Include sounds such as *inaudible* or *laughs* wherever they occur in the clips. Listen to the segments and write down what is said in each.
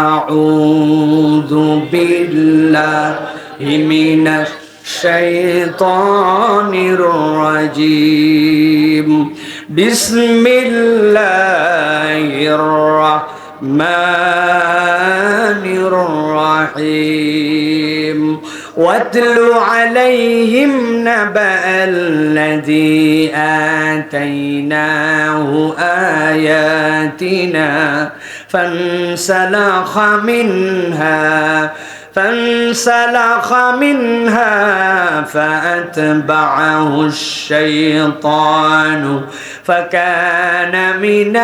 أعوذ بالله من الشيطان الرجيم. بسم الله الرحمن الرحيم. واتل عليهم نبأ الذي آتيناه آياتنا. فانسلخ منها فانسلخ منها فأتبعه الشيطان فكان من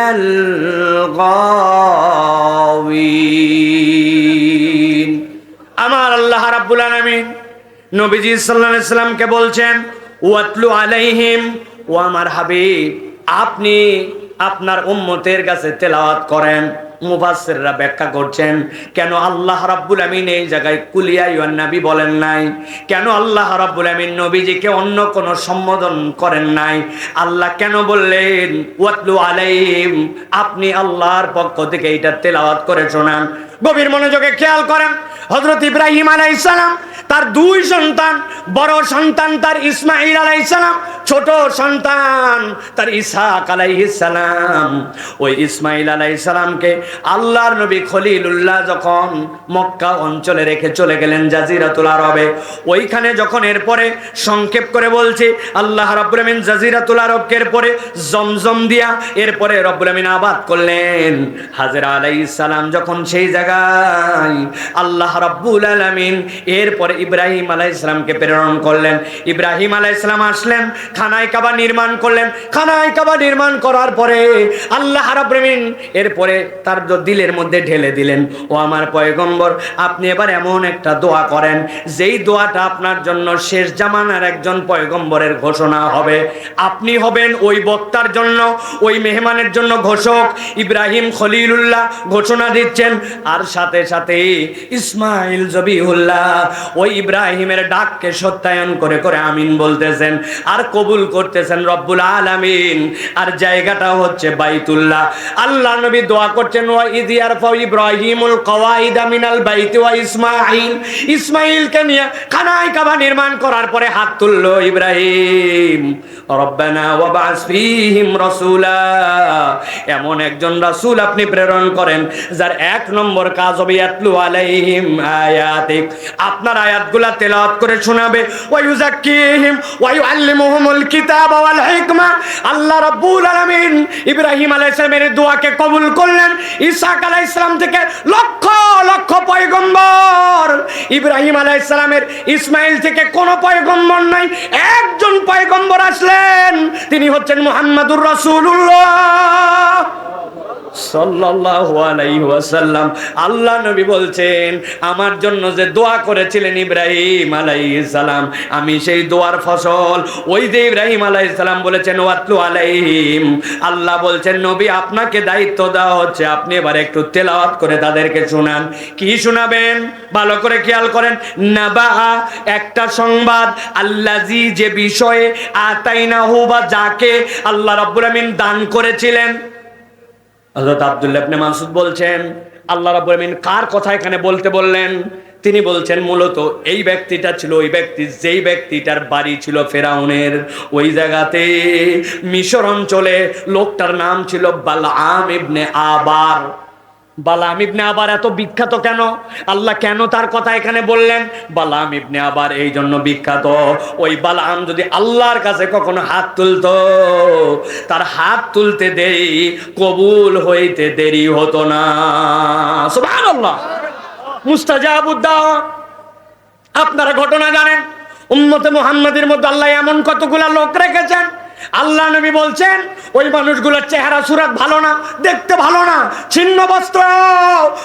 الغاوين আমার আল্লাহ রাব্বুল আলামিন নবীজি সাল্লাল্লাহু আলাইহি সাল্লামকে বলছেন ওয়াতলু আলাইহিম ও আমার হাবিব আপনি আপনার উম্মতের কাছে তেলাওয়াত করেন মুফাসসিররা ব্যাখ্যা করছেন, কেন আল্লাহ রাব্বুল আমিন এই জায়গায় কুলিয়া ইউন নবী বলেন নাই? কেন আল্লাহ রাব্বুল আমিন নবীজিকে অন্য কোনো সম্বোধন করেন নাই? আল্লাহ কেন বললেন, ওয়াতলু আলাইহিম, আপনি আল্লাহর পক্ষ থেকে এটা তেলাওয়াত করে শোনান গভীর মনোযোগে খেয়াল করেন। হযরত ইব্রাহিম আলাইহিস সালাম, তার দুই সন্তান, বড় সন্তান তার ইসমাইল আলাইহিস সালাম, ছোট সন্তান তার ইসহাক আলাইহিস সালাম। ওই ইসমাইল আলাইহিস সালামকে আল্লাহর নবী খলিলুল্লাহ যখন মক্কা অঞ্চলে রেখে চলে গেলেন জাজিরাতুল আরবে, ওইখানে যখন এরপরে সংক্ষেপ করে বলছি, আল্লাহ রাব্বুল আমিন জাজিরাতুল আরবকে এরপরে জমজম দিয়া এরপরে রব্বুল আমিন আবাদ করলেন। হাজরা আলাইহিস সালাম যখন সেই জায়গায় আল্লাহ রাব্বুল এরপরে ইব্রাহিম প্রেরণ করলেন। ইব্রাহিম আসলেন, খানায় কাবা নির্মাণ করলেন। খানায় কাবা নির্মাণ করার পরে আল্লাহ এরপরে তার দিলের মধ্যে ঢেলে দিলেন। ও আমার পয়গম্বর, আপনি এবার এমন একটা দোয়া করেন, যেই দোয়াটা আপনার জন্য শেষ জামানার একজন পয়গম্বরের ঘোষণা হবে। আপনি হবেন ওই বক্তার জন্য, ওই মেহমানের জন্য ঘোষক। ইব্রাহিম খলিলুল্লাহ ঘোষণা দিচ্ছেন আর সাথে সাথে ইসমাইল জবিহুল্লাহ ওই ইব্রাহিমের ডাককে সত্যায়ন করে করে আমিন বলতেছেন, আর কবুল করতেছেন রব্বুল আলামিন। আর জায়গাটা হচ্ছে বাইতুল্লাহ। আল্লাহ নবী দোয়া করছেন, ওয়া ইদিয়ার ফাউ ইব্রাহিমুল কওয়াইদা মিনাল বাইতি ওয়া ইসমাইল ইসমাইলকে নিয়ে খানায় কাবা নির্মাণ করার পরে হাত তুললো ইব্রাহিম, রব্বানা ওয়াবাস ফীহিম রাসূলা। এমন একজন রাসূল আপনি প্রেরণ করেন, যার এক নম্বর কাজ হবে, ইয়াতলু আলাইহিম আয়াতিক। আপনার আয়াতগুলা তেলাওয়াত করে শোনাবে। ওয়া ইউযাক্কিহিম ওয়া ইউআল্লিমুহুমুল কিতাবা ওয়াল হিকমা। আল্লাহ রাব্বুল আলামিন ইব্রাহিম আলাইহিস সালামের দোয়াকে কবুল করলেন। ইসহাক আলাইহিস সালাম থেকে লক্ষ লক্ষ পয়গম্বর। ইব্রাহিম আলাইহিস সালামের ইসমাইল থেকে কোন পয়গম্বর নাই। একজন পয়গম্বর আসলেন। তিনি হচ্ছেন মুহাম্মাদুর রাসূলুল্লাহ। ওয়াসাল্লাম, আল্লাহ নবী বলছেন, আমার জন্য যে দোয়া করেছিলেন ইব্রাহিম সালাম, আমি সেই দোয়ার ফসল ওই যে ইব্রাহিম সালাম বলেছেন, ওয়াতলু আলাইহিম। আল্লাহ বলছেন, নবী, আপনাকে দায়িত্ব দেওয়া হচ্ছে, আপনি এবার একটু তেলাওয়াত করে তাদেরকে শোনান। কি শোনাবেন? ভালো করে খেয়াল করেন। নাবা একটা সংবাদ আল্লাজি যে বিষয়ে আতাইনাহু বা যাকে আল্লাহ রাব্বুল দান করেছিলেন হযরত আব্দুল্লাহ ইবনে মাসুদ বলছেন, আল্লাহ রাব্বুল আমিন কার কথা এখানে বলতে বললেন? তিনি বলছেন, মূলত এই ব্যক্তিটা ছিল, ওই ব্যক্তি, যেই ব্যক্তিটার বাড়ি ছিল ফেরাউনের। ওই জায়গাতে মিশর অঞ্চলে লোকটার নাম ছিল বালআম ইবনে আবার। বালাম ইবনে আবার এত বিখ্যাত কেন? আল্লাহ কেন তার কথা এখানে বললেন? বালাম ইবনে আবার এই জন্য বিখ্যাত। ওই বালাম যদি আল্লাহর কাছে কখনো হাত তুলতো, তার হাত তুলতে দেরি কবুল হইতে দেরি হতো না। মুস্তাজাবুদ্দাহ আপনারা ঘটনা জানেন, উম্মতে মুহাম্মাদের মধ্যে আল্লাহ এমন কতগুলা লোক রেখেছেন? আল্লাহ নবী বলছেন, ওই মানুষগুলোর চেহারা সুরাত ভালো না, দেখতে ভালো না, ছিন্ন বস্ত্র,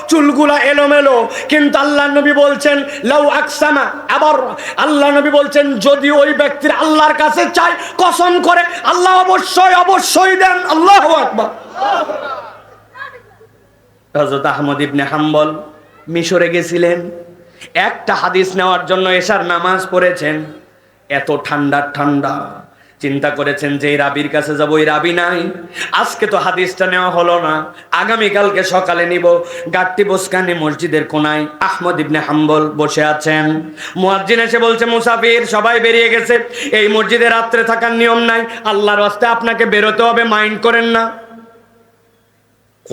চুলগুলা এলোমেলো। কিন্তু আল্লাহ নবী বলছেন, লাউ আকসামা আবার, আল্লাহ নবী বলছেন, যদি ওই ব্যক্তির আল্লাহর কাছে চাই কসম করে, আল্লাহ অবশ্যই অবশ্যই দেন, আল্লাহ আকবার। হযরত আহমদ ইবনে হাম্বল মিশরে গেছিলেন। একটা হাদিস নেওয়ার জন্য এশার নামাজ পড়েছেন। এত ঠান্ডা ঠান্ডা। চিন্তা করেছেন যে এই রাবির কাছে যাব ওই রাবি নাই। আজকে তো হাদিসটা নেওয়া হলো না। আগামীকালকে সকালে নিব। গাট্টি বসকানি মসজিদের কোনায় আহমদ ইবনে হাম্বল বসে আছেন। মুয়াজ্জিন এসে বলছে, মুসাফির, সবাই বেরিয়ে গেছে। এই মসজিদে রাত্রে থাকার নিয়ম নাই। আল্লাহর রাস্তে আপনাকে বেরোতে হবে, মাইন্ড করেন না।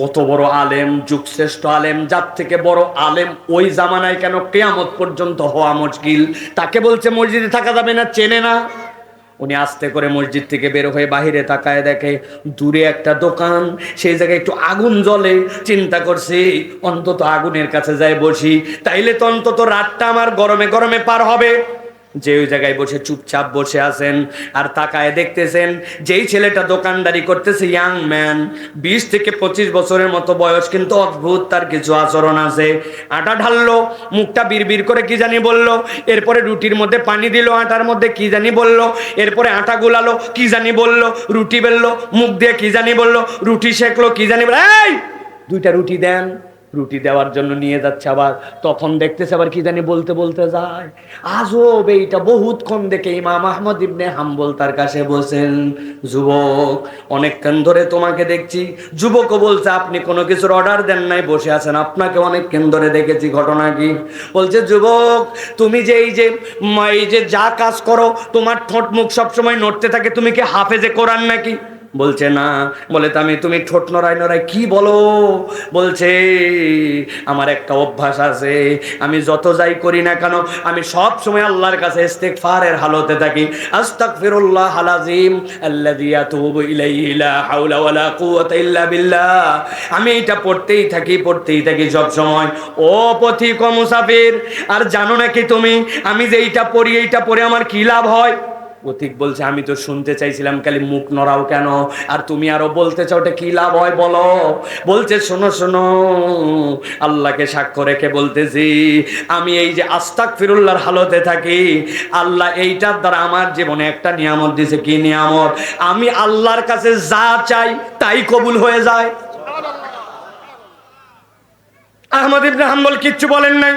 কত বড় আলেম, যুগশ্রেষ্ঠ আলেম, যার থেকে বড় আলেম ওই জামানায় কেন কেয়ামত পর্যন্ত হওয়া মুশকিল? তাকে বলছে, মসজিদে থাকা যাবে না, চেনে না। উনি আস্তে করে মসজিদ থেকে বের হয়ে বাহিরে তাকায় দেখে, দূরে একটা দোকান, সেই জায়গায় একটু আগুন জ্বলে। চিন্তা করছে, অন্তত আগুনের কাছে যায় বসি, তাইলে তো অন্তত রাতটা আমার গরমে গরমে পার হবে। যে ওই জায়গায় বসে চুপচাপ বসে আছেন আর তাকায় দেখতেছেন, যেই ছেলেটা দোকানদারি করতেছে ইয়াং ম্যান বিশ থেকে পঁচিশ বছরের মতো বয়স, কিন্তু অদ্ভুত তার কিছু আচরণ আছে। আটা ঢাললো, মুখটা বিড়বিড় করে কি জানি বলল, এরপরে রুটির মধ্যে পানি দিল, আটার মধ্যে কি জানি বলল, এরপরে আটা গুলালো, কি জানি বলল, রুটি বেললো, মুখ দিয়ে কি জানি বলল, রুটি শেখলো কি জানি বলল, এই, দুইটা রুটি দেন রুটি দেওয়ার জন্য নিয়ে যাচ্ছে আবার। তখন দেখতেছে আবার কি জানি বলতে বলতে যায়। আজব, এইটা বহুতক্ষণ দেখে ইমাম আহমদ ইবনে হাম্বল তার কাছে বসেন যুবক, অনেকক্ষণ ধরে তোমাকে দেখছি। যুবকও বলছে, আপনি কোনো কিছুর অর্ডার দেন নাই, বসে আছেন। আপনাকে অনেকক্ষণ ধরে দেখেছি, ঘটনা কি? বলছে, যুবক, তুমি যে এই যে এই যে যা কাজ করো, তোমার ঠোঁট মুখ সবসময় নড়তে থাকে, তুমি কি হাফেজে কোরআন নাকি? বলছে, না। বলে আমি, তুমি ঠোঁট নড়াই নড়াই কি বলো? বলছে, আমার একটা অভ্যাস আছে। আমি যত যাই করি না কেন, আমি সব সময় আল্লাহর কাছে ইস্তেগফারের হালতে থাকি। আস্তাগফিরুল্লাহ আলাজিম আল্লাযী আতুবু ইলাইহি লা হাওলা ওয়ালা কুওয়াতা ইল্লা বিল্লাহ। আমি এটা পড়তেই থাকি পড়তেই থাকি সব সময়। ও পথিক মুসাফির, আর জানো নাকি তুমি, আমি যে এইটা পড়ি, এইটা পড়ে আমার কি লাভ হয়? পথিক বলছে, আমি তো শুনতে চাইছিলাম খালি মুখ নড়াও কেন? আর তুমি আরও বলতে চাও ওটা কি লাভ হয় বলো? বলছে, শোনো শোনো, আল্লাহকে সাক্ষ্য রেখে বলতেছি, আমি এই যে আস্তাক ফিরুল্লাহর হালতে থাকি, আল্লাহ এইটার দ্বারা আমার জীবনে একটা নিয়ামত দিছে কি নিয়ামত? আমি আল্লাহর কাছে যা চাই, তাই কবুল হয়ে যায়। আহমদ ইবনে হাম্বল কিচ্ছু বলেন নাই।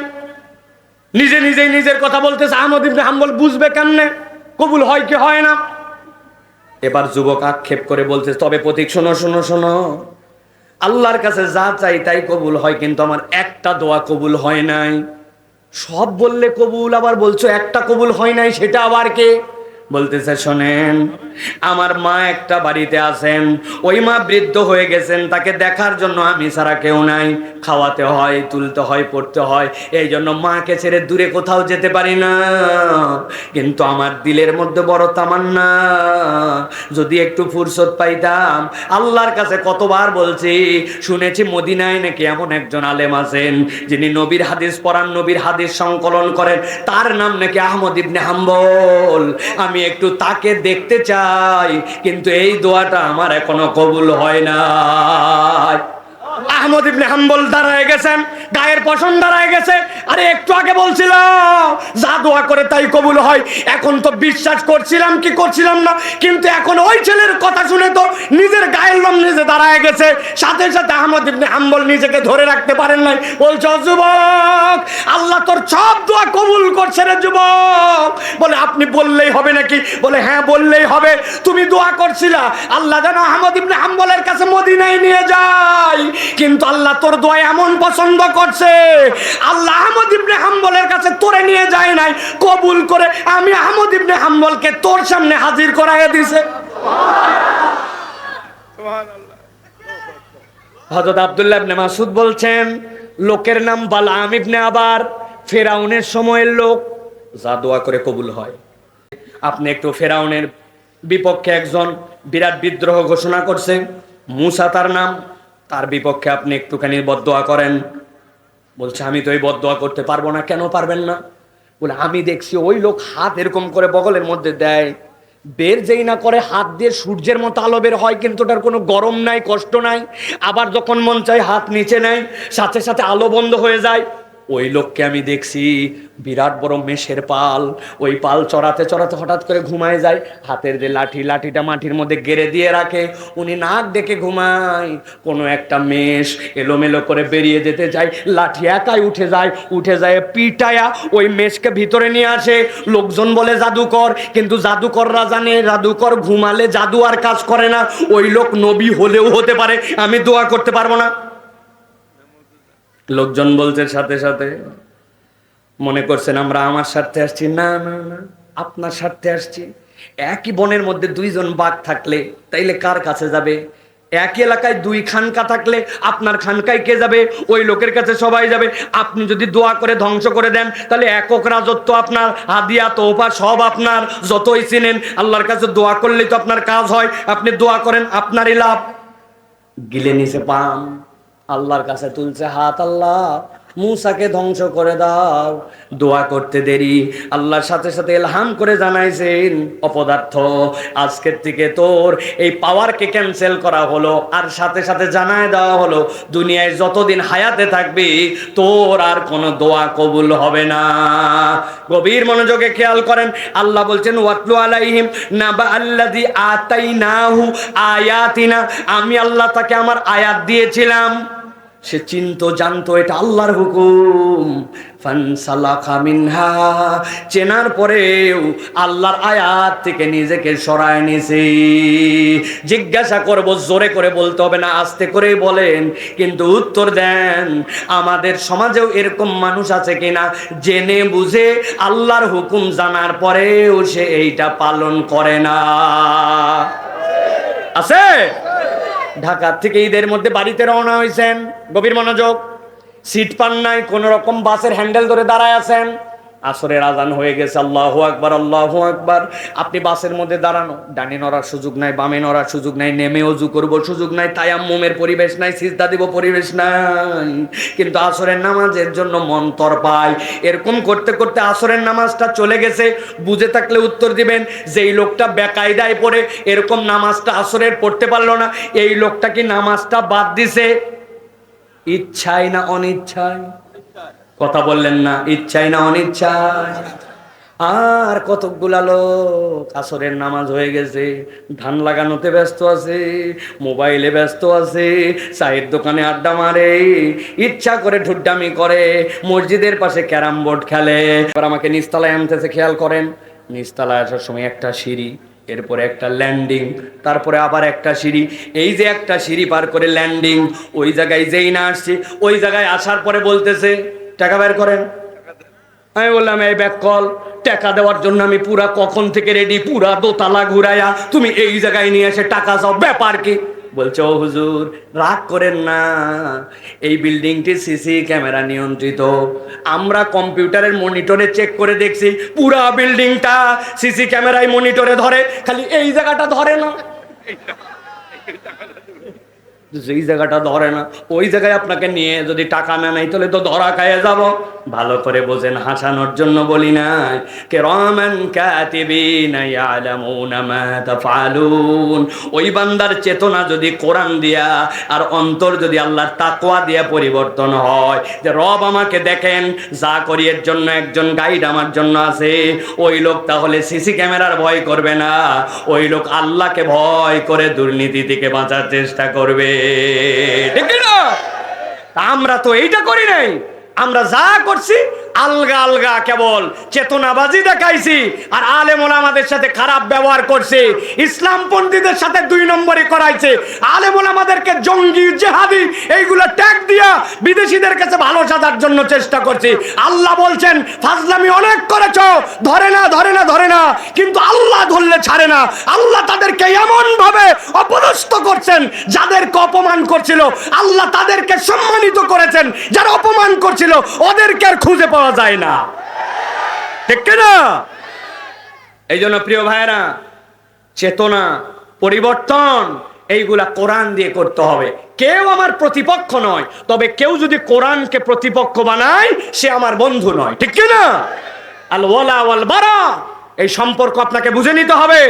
নিজে নিজেই নিজের কথা বলতেছে, আহমদ ইবনে হাম্বল বুঝবে কেমনে? কবুল হয় কি হয় না? এবার যুবক আক্ষেপ করে বলছে, তবে প্রতীক, শোনো শোনো শোনো। আল্লাহর কাছে যা চাই তাই কবুল হয়, কিন্তু আমার একটা দোয়া কবুল হয় নাই। সব বললে কবুল, আবার বলছো, একটা কবুল হয় নাই, সেটা আবার কে? বলতেছে, শোনেন, আমার মা একটা বাড়িতে আছেন। ওই মা বৃদ্ধ হয়ে গেছেন, তাকে দেখার জন্য আমি ছাড়া কেউ নাই। খাওয়াতে হয়, তুলতে হয়, পড়তে হয়, এই জন্য মাকে ছেড়ে দূরে কোথাও যেতে পারি না। কিন্তু আমার দিলের মধ্যে বড় তামান্না। যদি একটু ফুরসত পাইতাম, আল্লাহর কাছে কতবার বলছি, শুনেছি মদিনায় নাকি এমন একজন আলেম আছেন, যিনি নবীর হাদিস পড়ান, নবীর হাদিস সংকলন করেন, তার নাম নাকি আহমদ ইবনে হাম্বল। আমি একটু তাকে দেখতে চাই কিন্তু এই দোয়াটা আমার এখনও কবুল হয় না আহমদ ইবনে হাম্বল দাঁড়ায় গেছেন, গায়ের পশম দাঁড়ায় গেছে। আরে, একটু আগে বলছিল যা দোয়া করে তাই কবুল হয়। এখন তো বিশ্বাস করছিলাম কি করছিলাম না, কিন্তু এখন ওই ছেলের কথা শুনে তো নিজের গায়ের লোম নিজে দাঁড়ায় গেছে। সাথে সাথে আহমদ ইবনে হাম্বল নিজেকে ধরে রাখতে পারেন নাই। বলছো যুবক, আল্লাহ তোর সব দোয়া কবুল করছে রে যুবক। বলে, আপনি বললেই হবে নাকি? বলে হ্যাঁ বললেই হবে। তুমি দোয়া করছিলা, আল্লাহ যেন আহমদ ইবনে হাম্বলের কাছে মদিনায় নিয়ে যায়। কিন্তু আল্লাহ তোর দোয়া এমন পছন্দ করছে। আল্লাহ আহমদ ইবনে হাম্বলের কাছে তোরে নিয়ে যায় নাই, কবুল করে আমি আহমদ ইবনে হাম্বলকে তোর সামনে হাজির করাইয়া দিছে। হযরত আব্দুল্লাহ ইবনে মাসুদ বলছেন, লোকের নাম বালাম ইবনে আবার, ফেরাউনের সময়ের লোক, যা দোয়া করে কবুল হয়। আপনি একটু ফেরাউনের বিপক্ষে একজন বিরাট বিদ্রোহ ঘোষণা করছে মুসা তার নাম তার বিপক্ষে আপনি একটুখানি বদোয়া করেন। বলছে, আমি তো এই বদোয়া করতে পারব না, কেন পারবেন না? বলে, আমি দেখছি ওই লোক হাত এরকম করে বগলের মধ্যে দেয়। বের যেই না করে হাত দিয়ে সূর্যের মতো আলো বের হয়, কিন্তু ওটার কোনো গরম নাই, কষ্ট নাই। আবার যখন মন চায় হাত নিচে নেয়, সাথে সাথে আলো বন্ধ হয়ে যায়। ওই লোককে আমি দেখছি, বিরাট বড় মেষের পাল। ওই পাল চড়াতে চড়াতে হঠাৎ করে ঘুমায় যায়। হাতের যে লাঠি, লাঠিটা মাটির মধ্যে গেড়ে দিয়ে রাখে। উনি নাক ডেকে ঘুমায়। কোনো একটা মেষ এলোমেলো করে বেরিয়ে যেতে যায়। লাঠি একাই উঠে যায়। উঠে যায় পিটায়া ওই মেষকে ভিতরে নিয়ে আসে। লোকজন বলে, জাদুকর। কিন্তু জাদুকররা জানে, জাদুকর ঘুমালে জাদু আর কাজ করে না। ওই লোক নবী হলেও হতে পারে। আমি দোয়া করতে পারব না। লোকজন বলছে সাথে সাথে, মনে করছেন আমরা আমার স্বার্থে আসছি? না না না, আপনার স্বার্থে আসছি। একই বনের মধ্যে দুইজন বাঘ থাকলে তাইলে কার কাছে যাবে? একই এলাকায় দুই খানকা থাকলে আপনার খানকায় কে যাবে? ওই লোকের কাছে সবাই যাবে। আপনি যদি দোয়া করে ধ্বংস করে দেন, তাহলে একক রাজত্ব আপনার, হাদিয়া তোফা সব আপনার, যতই চিনেন। আল্লাহর কাছে দোয়া করলেই তো আপনার কাজ হয়। আপনি দোয়া করেন, আপনারই লাভ। গিলে নিছে পাম। আল্লাহর কাছে তুলছে হাত, আল্লাহ, মুসাকে ধ্বংস করে দাও। দোয়া করতে দেরি। আল্লাহর সাথে সাথে এলহাম করে জানাইছেন, অপদার্থ, আজকের থেকে তোর এই পাওয়ারকে ক্যান্সেল করা হলো। আর সাথে সাথে জানায় দেওয়া হলো, দুনিয়ায় যতদিন হায়াতে থাকবি, তোর আর কোনো দোয়া কবুল হবে না। গভীর মনোযোগে খেয়াল করেন, আল্লাহ বলছেন, ওয়াতলু আলাইহিম না বা নাবা আল্লাযী আতাইনাহু আয়াতিনা। আমি আল্লাহ তাকে আমার আয়াত দিয়েছিলাম। সে চিন্ত, জানতো, এটা আল্লাহর হুকুম। মিনহা। চেনার পরেও আল্লাহর আয়াত থেকে নিজেকে সরায় নিছে। জিজ্ঞাসা করব, জোরে করে বলতে হবে না, আস্তে করেই বলেন। কিন্তু উত্তর দেন, আমাদের সমাজেও এরকম মানুষ আছে কিনা, জেনে বুঝে আল্লাহর হুকুম জানার পরেও সে এইটা পালন করে না। আছে? ঢাকা থেকে ঈদের মধ্যে বাড়িতে রওনা হয়েছেন গভীর মনোযোগ। সিট পান নাই কোন রকম বাসের হ্যান্ডেল ধরে দাঁড়ায় আছেন। আসরের আজান হয়ে গেছে, আল্লাহ আকবার আল্লাহ আকবার। আপনি বাসের মধ্যে দাঁড়ানো, ডানে নড়ার সুযোগ নাই, বামে নড়ার সুযোগ নাই, নেমে অজু করব সুযোগ নাই তাই তায়াম্মুমের পরিবেশ নাই, সিজদা দিব পরিবেশ নাই। কিন্তু আসরের নামাজের জন্য মন তর পায় এরকম করতে করতে আসরের নামাজটা চলে গেছে। বুঝে থাকলে উত্তর দিবেন যে এই লোকটা বেকায়দায় পড়ে, এরকম নামাজটা আসরের পড়তে পারল না। এই লোকটা কি নামাজটা বাদ দিছে? ইচ্ছায় না অনিচ্ছায় কথা বললেন না, ইচ্ছাই না অনিচ্ছায়। আর কতকগুলা লোক আসরের নামাজ হয়ে গেছে, ধান লাগানোতে ব্যস্ত আছে, মোবাইলে ব্যস্ত আছে, চায়ের দোকানে আড্ডা মারে, ইচ্ছা করে ঠুড্ডামি করে, মসজিদের পাশে ক্যারাম বোর্ড খেলে। এবার আমাকে নিচতলায় আনতেছে, খেয়াল করেন, নিচতলায় আসার সময় একটা সিঁড়ি, এরপরে একটা ল্যান্ডিং, তারপরে আবার একটা সিঁড়ি, এই যে একটা সিঁড়ি পার করে ল্যান্ডিং, ওই জায়গায় যেই না আসছি, ওই জায়গায় আসার পরে বলতেছে টাকা বের করেন। আমি বললাম, এই ব্যাক কল, টাকা দেওয়ার জন্য আমি পুরা কখন থেকে রেডি পুরা দোতলা ঘুরাইয়া তুমি এই জায়গায় নিয়ে এসে টাকা চাও ব্যাপার কি? বলছে, ও হুজুর, রাগ করেন না। এই বিল্ডিংটি সিসি ক্যামেরা নিয়ন্ত্রিত। আমরা কম্পিউটারের মনিটরে চেক করে দেখছি, পুরা বিল্ডিংটা সিসি ক্যামেরায় মনিটরে ধরে, খালি এই জায়গাটা ধরে না। যেই জায়গাটা ধরে না, ওই জায়গায় আপনাকে নিয়ে যদি টাকা না নেই, তাহলে তো ধরা খাইয়ে যাব। ভালো করে বোঝেন, হাসানোর জন্য বলি নাই। কে রমান কাতিবিনা ইয়ালামুনা মা ওই বান্দার চেতনা যদি কোরআন দিয়া আর অন্তর যদি আল্লাহর তাকওয়া দিয়া পরিবর্তন হয়, যে রব আমাকে দেখেন, যা করি এর জন্য একজন গাইড আমার জন্য আছে, ওই লোক তাহলে সিসি ক্যামেরার ভয় করবে না। ওই লোক আল্লাহকে ভয় করে দুর্নীতি থেকে বাঁচার চেষ্টা করবে। আমরা তো এইটা করি নাই। আমরা যা করছি আলগা আলগা কেবল চেতনাবাজি দেখাইছি আর আলেমোলা আমাদের সাথে খারাপ ব্যবহার করছে। ইসলাম পন্থীদের সাথে দুই নম্বরে করাইছে। আলেমোলা আমাদেরকে জঙ্গি, জেহাদি এইগুলো ট্যাগ দিয়া বিদেশিদের কাছে ভালো সাজার জন্য চেষ্টা করছে। আল্লাহ বলছেন, ফাজলামি অনেক করেছ, ধরে না ধরে না ধরে না। কিন্তু আল্লাহ ধরলে ছাড়ে না। আল্লাহ তাদেরকে এমন ভাবে অপদস্থ করছেন, যাদেরকে অপমান করছিল। আল্লাহ তাদেরকে সম্মানিত করেছেন, যারা অপমান করছিল, ওদেরকে আর খুঁজে পাওয়া যায় না। ঠিক না এই জন্য প্রিয় ভাইয়েরা, চেতনা, পরিবর্তন, এইগুলা কোরআন দিয়ে করতে হবে। কেউ আমার প্রতিপক্ষ নয়, তবে কেউ যদি কোরআনকে প্রতিপক্ষ বানায়, সে আমার বন্ধু নয়। ঠিক না আল ওয়ালা ওয়াল বারা, এই সম্পর্ক আপনাকে বুঝে নিতে হবে।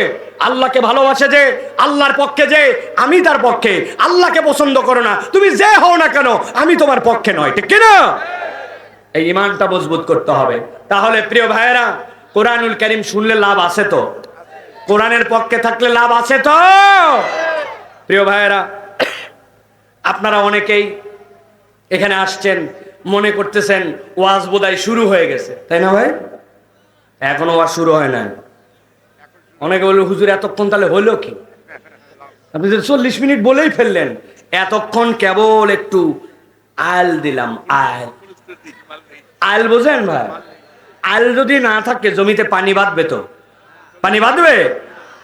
আল্লাহকে ভালোবাসে যে, আল্লাহর পক্ষে যে, আমি তার পক্ষে। আল্লাহকে পছন্দ করো না, তুমি যে হও না কেন, আমি তোমার পক্ষে নয়। ঠিক না এই ইমানটা মজবুত করতে হবে। তাহলে প্রিয় ভাইয়েরা, কোরআনুল করিম শুনলে লাভ আছে তো? কোরআনের পক্ষে থাকলে লাভ আছে তো? প্রিয় ভাইয়েরা, আপনারা অনেকেই এখানে আসছেন, মনে করতেছেন ওয়াজ বোধহয় শুরু হয়ে গেছে। তাই না ভাই? এখনও ওয়াজ শুরু হয় না অনেকে বলল, হুজুর, এতক্ষণ তাহলে হলো কি? আপনি যে চল্লিশ মিনিট বলেই ফেললেন, এতক্ষণ কেবল একটু আল দিলাম আল আল বোঝেন ভাই? আল যদি না থাকে, জমিতে পানি বাঁধবে তো। পানি বাঁধবে?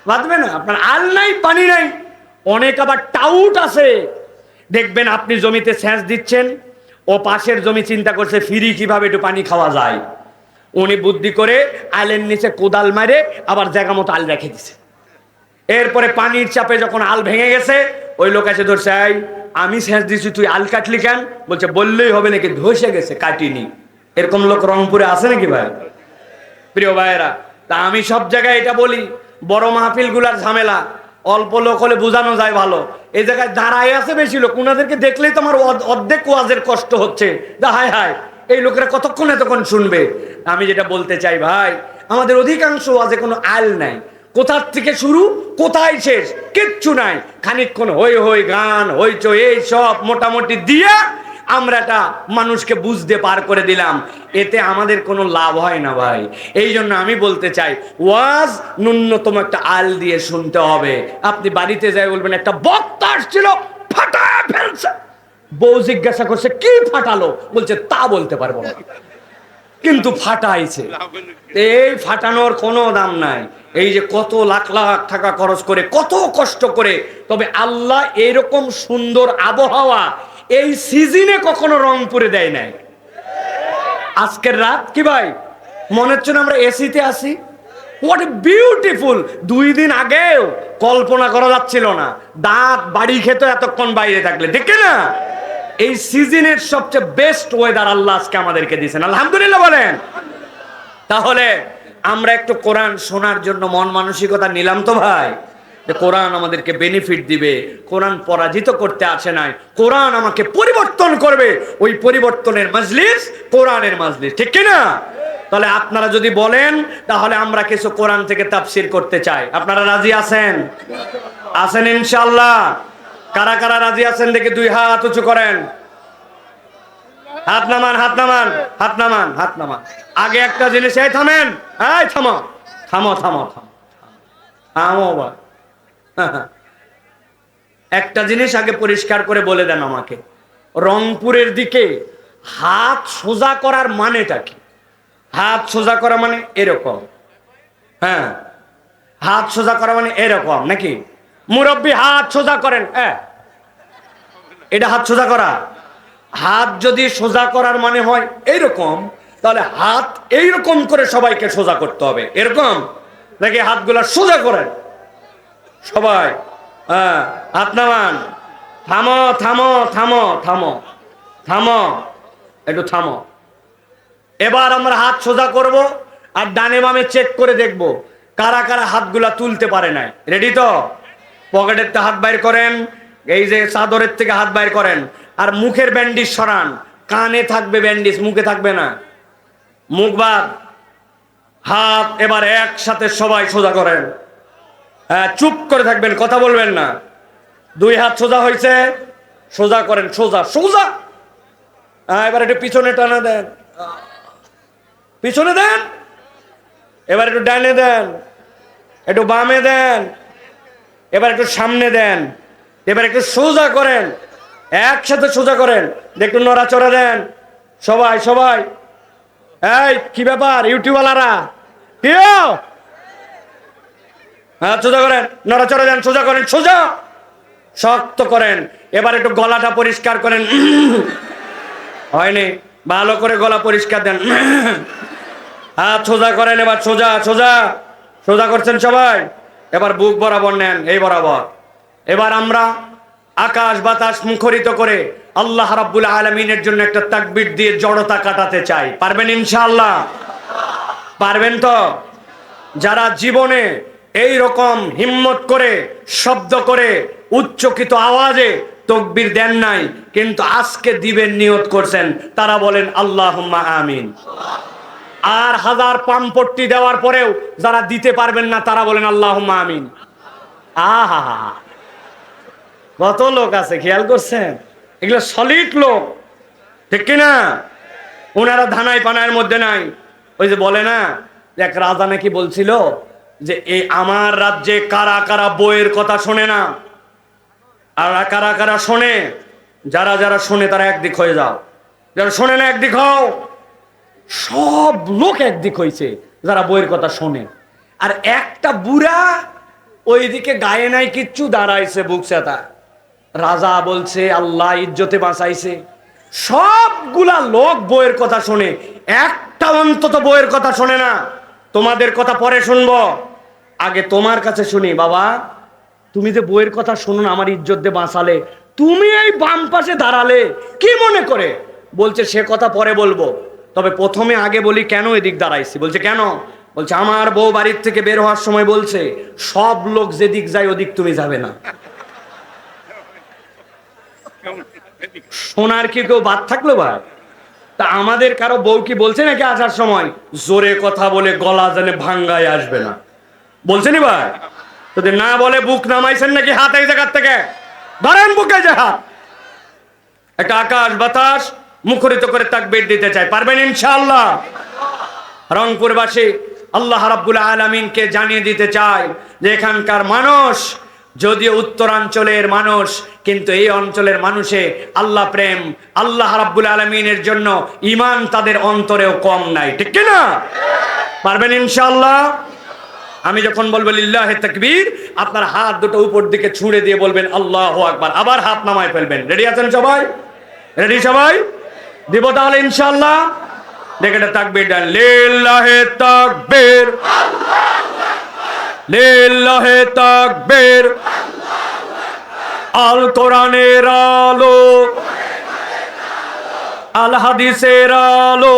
বাঁধবে না। আপনার আল নাই, পানি নাই। অনেক আবার টাউট আছে। দেখবেন আপনি জমিতে সেচ দিচ্ছেন, ও পাশের জমি চিন্তা করছে, ফিরি কীভাবে একটু পানি খাওয়া যায়। উনি বুদ্ধি করে আলের নিচে কোদাল মারে, আবার জায়গা মতো আল রেখে দিছে। এরপরে পানির চাপে যখন আল ভেঙে গেছে, ওই লোক এসে ধরছে আমি সেচ দিছি, তুই আল কাটলি কেন? বলছে, বললেই হবে নাকি, ধসে গেছে, কাটিনি। এরকম লোক রংপুরে আছে নাকি ভাই? প্রিয় ভাইয়েরা, তা আমি সব জায়গায় এটা বলি, বড় মাহফিলগুলার ঝামেলা, অল্প লোক হলে বোঝানো যায় ভালো। এই জায়গায় দাঁড়ায় আছে বেশি লোক ওনাদেরকে দেখলেই তো আমার অর্ধেক ওয়াজের কষ্ট হচ্ছে। দা, হায় হায়, এই লোকেরা কতক্ষণ এতক্ষণ শুনবে? আমি যেটা বলতে চাই ভাই, আমাদের অধিকাংশ ওয়াজে কোনো আল নাই। কোথার থেকে শুরু, কোথায় শেষ, কিচ্ছু নাই। খানিকক্ষণ হই হই গান হইচই এই সব মোটামুটি দিয়া আমরা এটা মানুষকে বুঝতে পার করে দিলাম। এতে আমাদের কোনো লাভ হয় না ভাই। এই জন্য আমি বলতে চাই, ওয়াজ ন্যূনতম একটা আল দিয়ে শুনতে হবে। আপনি বাড়িতে যাই বলবেন, একটা বক্তা আসছিল, ফাটায় ফেলছে। বউ জিজ্ঞাসা করছে, কি ফাটালো? বলছে, তা বলতে পারব না। কিন্তু ফাটাইছে। এই ফাটানোর কোনো দাম নাই। এই যে কত লাখ লাখ টাকা খরচ করে, কত কষ্ট করে, তবে আল্লাহ এরকম সুন্দর আবহাওয়া এই সিজনে কখনো রংপুরে দেয় নাই। আজকের রাত কি ভাই? মনে হচ্ছে না আমরা এসিতে আসি হোয়াট বিউটিফুল দুই দিন আগেও কল্পনা করা যাচ্ছিল না। দাঁত বাড়ি খেতে এতক্ষণ বাইরে থাকলে ঠিক না? এই সিজনের সবচেয়ে বেস্ট ওয়েদার আল্লাহ আজকে আমাদেরকে দিয়েছেন। আলহামদুলিল্লাহ বলেন। তাহলে আমরা একটু কোরআন শোনার জন্য মন মানসিকতা নিলাম তো ভাই? যে কোরআন আমাদেরকে বেনিফিট দিবে, কোরআন পরাজিত করতে আসে নাই, কোরআন আমাকে পরিবর্তন করবে, ওই পরিবর্তনের মজলিস কোরআনের মজলিস, ঠিক কি না তাহলে আপনারা যদি বলেন, তাহলে আমরা কিছু কোরআন থেকে তাফসির করতে চাই। আপনারা রাজি আছেন? আছেন ইনশাল্লাহ কারা কারা রাজি আছেন দেখে দুই হাত উঁচু করেন। হাত নামান হাত নামান হাত নামান হাত নামান। আগে একটা জিনিস, এই থামেন, এই থামো থামো থামো থামো থামো। বা *laughs* একটা জিনিস আগে পরিষ্কার করে বলে দেন আমাকে। রংপুরের দিকে হাত সোজা করার মানেটা কি? হাত সোজা করা মানে এরকম। হ্যাঁ হাত সোজা করা মানে এরকম, নাকি? মুরব্বী, হাত সোজা করেন হ্যাঁ। এটা হাত সোজা করা। হাত যদি সোজা করার মানে হয় এইরকম তাহলে হাত এইরকম করে সবাইকে সোজা করতে হবে। এরকম? নাকি হাতগুলা সোজা করেন? সবাই। হ্যাঁ থামো থামো থামো থামো থামো, একটু থামো। এবার আমরা হাত সোজা করব আর ডানে বামে চেক করে দেখব কারা কারা হাতগুলা তুলতে পারে নাই। রেডি তো? পকেটের হাত বাইর করেন। এই যে চাদরের থেকে হাত বাইর করেন। আর মুখের ব্যান্ডিজ সরান। কানে থাকবে ব্যান্ডিজ মুখে থাকবে না। মুখ বাদ। হাত এবার একসাথে সবাই সোজা করেন। চুপ করে থাকবেন, কথা বলবেন না। দুই হাত সোজা হয়েছে সোজা করেন, সোজা সোজা। হ্যাঁ এবার একটু পিছনে টানা দেন। পিছনে দেন। এবার একটু ডানে দেন। একটু বামে দেন। এবার একটু সামনে দেন। এবার একটু সোজা করেন। একসাথে সোজা করেন। একটু নড়াচড়া দেন। সবাই সবাই। এই, কি ব্যাপার, ইউটিউবওয়ালারা? কেউ হ্যাঁ সোজা করেন। নড়াচড়া দেন, সোজা করেন, সোজা। শক্ত করেন। এবার একটু গলাটা পরিষ্কার করেন। হয়নি। ভালো করে গলা পরিষ্কার দেন। হাত সোজা করেন, এবার সোজা সোজা। সোজা করছেন সবাই। এবার বুক বরাবর নেন, এই বরাবর। এবার আমরা আকাশ বাতাস মুখরিত করে আল্লাহ রাব্বুল আলমিনের জন্য একটা তাকবির দিয়ে জড়তা কাটাতে চাই। পারবেন ইনশাআল্লাহ? পারবেন তো? যারা জীবনে এই রকম হিম্মত করে, শব্দ করে, উচ্চকিত আওয়াজে তকবির দেন নাই, কিন্তু আজকে দিবেন, নিয়ত করছেন। তারা বলেন আল্লাহ আমিন। আর হাজার পাম্পট্টি দেওয়ার পরেও যারা দিতে পারবেন না, তারা বলেন আল্লাহ আমিন। আহা, কত লোক আছে, খেয়াল করছেন? এগুলো সলিড লোক, ঠিক কিনা ওনারা ধানাই পানায়ের মধ্যে নাই। ওই যে বলে না এক রাজা নাকি বলছিল যে এই আমার রাজ্যে কারা কারা বইয়ের কথা শোনে না? আর কারা কারা শোনে? যারা যারা শোনে তারা একদিক হয়ে যাও। যারা শোনে না একদিক হও। সব লোক একদিক হয়েছে যারা বইয়ের কথা শোনে। আর একটা বুড়া ওইদিকে গায়ে নাই কিচ্ছু দাঁড়াইছে বুকসাতা রাজা বলছে, আল্লাহ ইজ্জতে বাঁচাইছে। সবগুলা লোক বইয়ের কথা শোনে। একটা অন্তত বইয়ের কথা শোনে না। তোমাদের কথা পরে শুনব। আগে তোমার কাছে শুনি, বাবা। তুমি যে বইয়ের কথা শোনো না, আমার ইজ্জত দিয়ে বাঁচালে। তুমি এই বাম পাশে দাঁড়ালে, কি মনে করে? বলছে, সে কথা পরে বলব। তবে প্রথমে আগে বলি, কেন এদিক দাঁড়াইছি? বলছে, কেন? বলছে, আমার বউ বাড়ির থেকে বের হওয়ার সময় বলছে, সব লোক যেদিক যায় ওদিক তুমি যাবে না। সোনার কি কেউ বাদ থাকল, ভাই? তা আমাদের কারও বউ কি বলছে নাকি আসার সময়? জোরে কথা বলে গলা জানে ভাঙ্গায় আসবে না। বলছে নি ভাই যদি না বলে বুক নামাইছেন নাকি হাত এই জায়গার থেকে? ধরেন বুকে যে হাত। একটা আকাশ বাতাস মুখরিত করে তাকবীর দিতে চাই পারবেন ইনশাআল্লাহ? রংপুরবাসী, আল্লাহ রাব্বুল আলামিনকে জানিয়ে দিতে চাই যে এখানকার মানুষ, যদিও উত্তরাঞ্চলের মানুষ, কিন্তু এই অঞ্চলের মানুষে আল্লাহ প্রেম, আল্লাহ রাব্বুল আলামিনের জন্য ইমান তাদের অন্তরেও কম নাই। ঠিক কি না পারবেন ইনশাআল্লাহ? আমি যখন বলব লিল্লাহে তাকবীর, আপনার হাত দুটো উপর দিকে ছুঁড়ে দিয়ে বলবেন, আল্লাহু আকবার। আবার হাত নামায় ফেলবেন। রেডি আছেন সবাই? রেডি সবাই? দিব তাহলে ইনশাআল্লাহ। দেখে তাকবীর দেন লিল্লাহে তাকবীর। লিল্লাহে তাকবীর। আল কোরআনের আলো। আল হাদিসের আলো।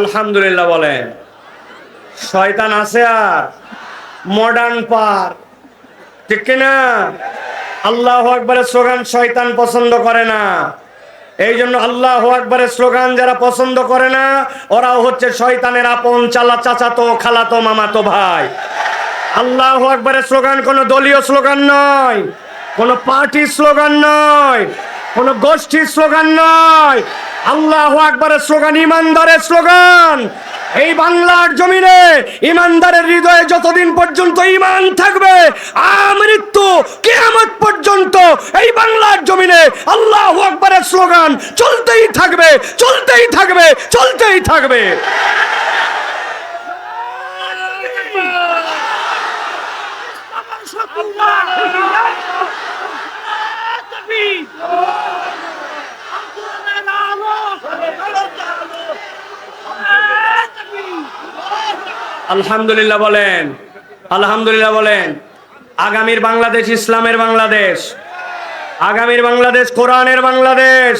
আলহামদুলিল্লাহ বলেন। শয়তান আছে আর মডার্ন পার্ক ঠিক কিনা? আল্লাহ আকবরের স্লোগান, শয়তান পছন্দ করে না। এই জন্য আল্লাহ আকবরের স্লোগান, যারা পছন্দ করে না, ওরাও হচ্ছে শয়তানের আপন চালা চাচাতো, খালাতো, মামাতো ভাই। আল্লাহ আকবরের স্লোগান কোনো দলীয় স্লোগান নয়, কোনো পার্টির স্লোগান নয়। কোনো গোষ্ঠীর স্লোগান নয়। আল্লাহ আকবরের স্লোগান, ইমানদারের স্লোগান। এই বাংলার জমিনে ইমানদারের হৃদয়ে যতদিন পর্যন্ত ইমান থাকবে আমৃত্যু কিয়ামত পর্যন্ত এই বাংলার জমিনে আল্লাহ আকবরের স্লোগান চলতেই থাকবে চলতেই থাকবে চলতেই থাকবে। আলহামদুলিল্লাহ বলেন আলহামদুলিল্লাহ বলেন আগামীর বাংলাদেশ ইসলামের বাংলাদেশ আগামীর বাংলাদেশ কোরআনের বাংলাদেশ।